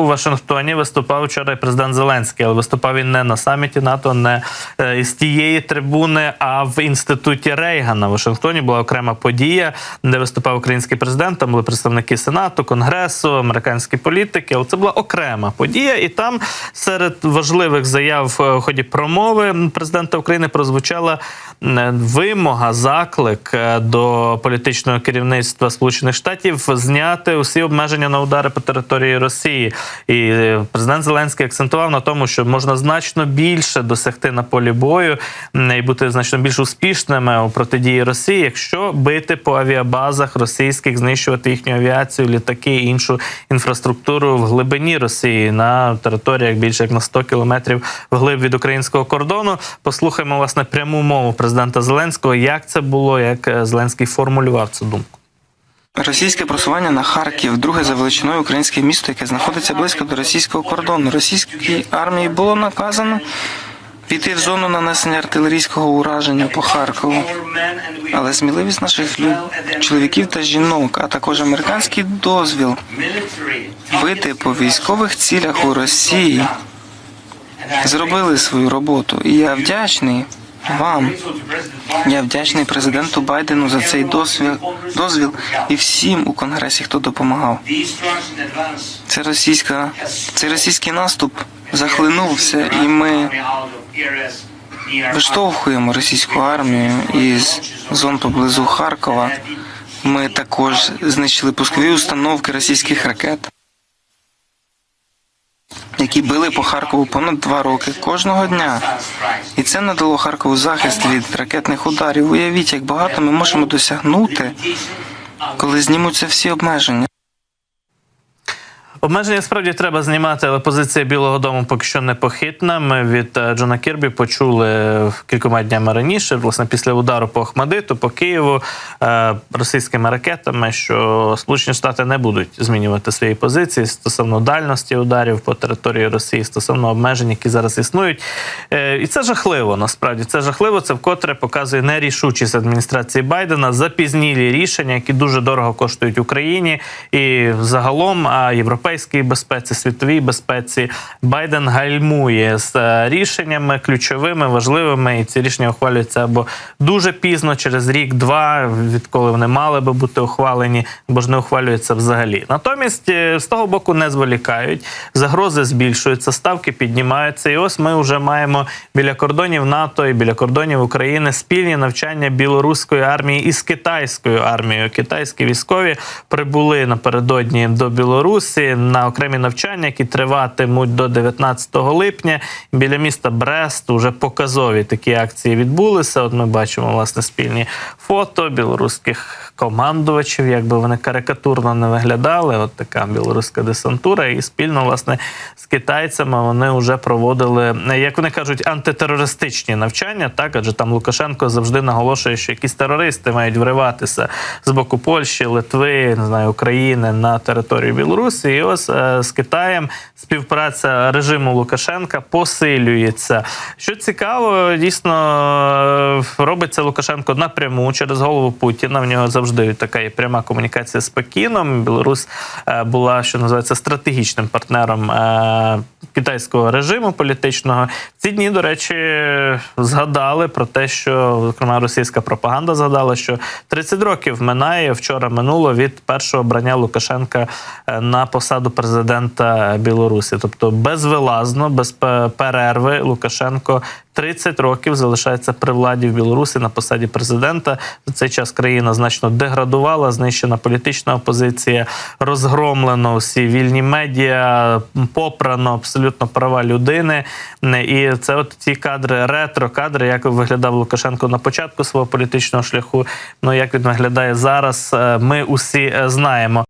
У Вашингтоні виступав вчора і президент Зеленський, але виступав він не на саміті НАТО, не е, із тієї трибуни, а в інституті Рейгана. В Вашингтоні була окрема подія, де виступав український президент. Там були представники Сенату, Конгресу, американські політики. Але це була окрема подія, і там серед важливих заяв е, в ході промови президента України прозвучала е, вимога, заклик е, до політичного керівництва Сполучених Штатів зняти усі обмеження на удари по території Росії. І президент Зеленський акцентував на тому, що можна значно більше досягти на полі бою і бути значно більш успішними у протидії Росії, якщо бити по авіабазах російських, знищувати їхню авіацію, літаки і іншу інфраструктуру в глибині Росії на територіях більше як на 100 кілометрів вглиб від українського кордону. Послухаємо власне пряму мову президента Зеленського, як це було, як е, Зеленський формулював цю думку. Російське просування на Харків, друге за величиною українське місто, яке знаходиться близько до російського кордону. Російській армії було наказано піти в зону нанесення артилерійського ураження по Харкову. Але сміливість наших лю- чоловіків та жінок, а також американський дозвіл бити по військових цілях у Росії зробили свою роботу. І я вдячний вам. Я вдячний президенту Байдену за цей дозвіл, дозвіл і всім у конгресі, хто допомагав. Це російська, цей російський наступ захлинувся, і ми виштовхуємо російську армію із зон поблизу Харкова. Ми також знищили пускові установки російських ракет, які били по Харкову понад два роки кожного дня. І це надало Харкову захист від ракетних ударів. Уявіть, як багато ми можемо досягнути, коли знімуться всі обмеження. Обмеження справді треба знімати, але позиція Білого Дому поки що непохитна. Ми від е, Джона Кірбі почули кількома днями раніше, власне, після удару по Ахмадиту, по Києву е, російськими ракетами, що Сполучені Штати не будуть змінювати свої позиції стосовно дальності ударів по території Росії, стосовно обмежень, які зараз існують. Е, І це жахливо. Насправді це жахливо. Це вкотре показує нерішучість адміністрації Байдена, запізнілі рішення, які дуже дорого коштують Україні і загалом а європейській безпеці, світовій безпеці. Байден гальмує з е, рішеннями ключовими, важливими, і ці рішення ухвалюються або дуже пізно, через рік-два, відколи вони мали би бути ухвалені, або ж не ухвалюються взагалі. Натомість е, з того боку не зволікають, загрози збільшуються, ставки піднімаються. І ось ми вже маємо біля кордонів НАТО і біля кордонів України спільні навчання білоруської армії із китайською армією. Китайські військові прибули напередодні до Білорусі на окремі навчання, які триватимуть до 19 липня. Біля міста Брест уже показові такі акції відбулися. От ми бачимо власне спільні фото білоруських командувачів, як би вони карикатурно не виглядали. От така білоруська десантура, і спільно власне з китайцями вони вже проводили, як вони кажуть, антитерористичні навчання. Так, адже там Лукашенко завжди наголошує, що якісь терористи мають вриватися з боку Польщі, Литви, не знаю, України на територію Білорусі. І ось е, з Китаєм співпраця режиму Лукашенка посилюється. Що цікаво, дійсно е, робиться Лукашенко напряму через голову Путіна. В нього завжди така є пряма комунікація з Пекіном. Білорусь е, була, що називається, стратегічним партнером китайського режиму політичного. Ці дні, до речі, згадали про те, що зокрема російська пропаганда згадала, що 30 років минає вчора минуло від першого обрання Лукашенка е, на посаду президента Білорусі. Тобто безвилазно, без перерви Лукашенко 30 років залишається при владі в Білорусі на посаді президента. За цей час країна значно деградувала, знищена політична опозиція, розгромлено всі вільні медіа, попрано абсолютно права людини. І це от ті кадри, ретро-кадри, як виглядав Лукашенко на початку свого політичного шляху. Ну як він виглядає зараз, е, ми усі е, знаємо.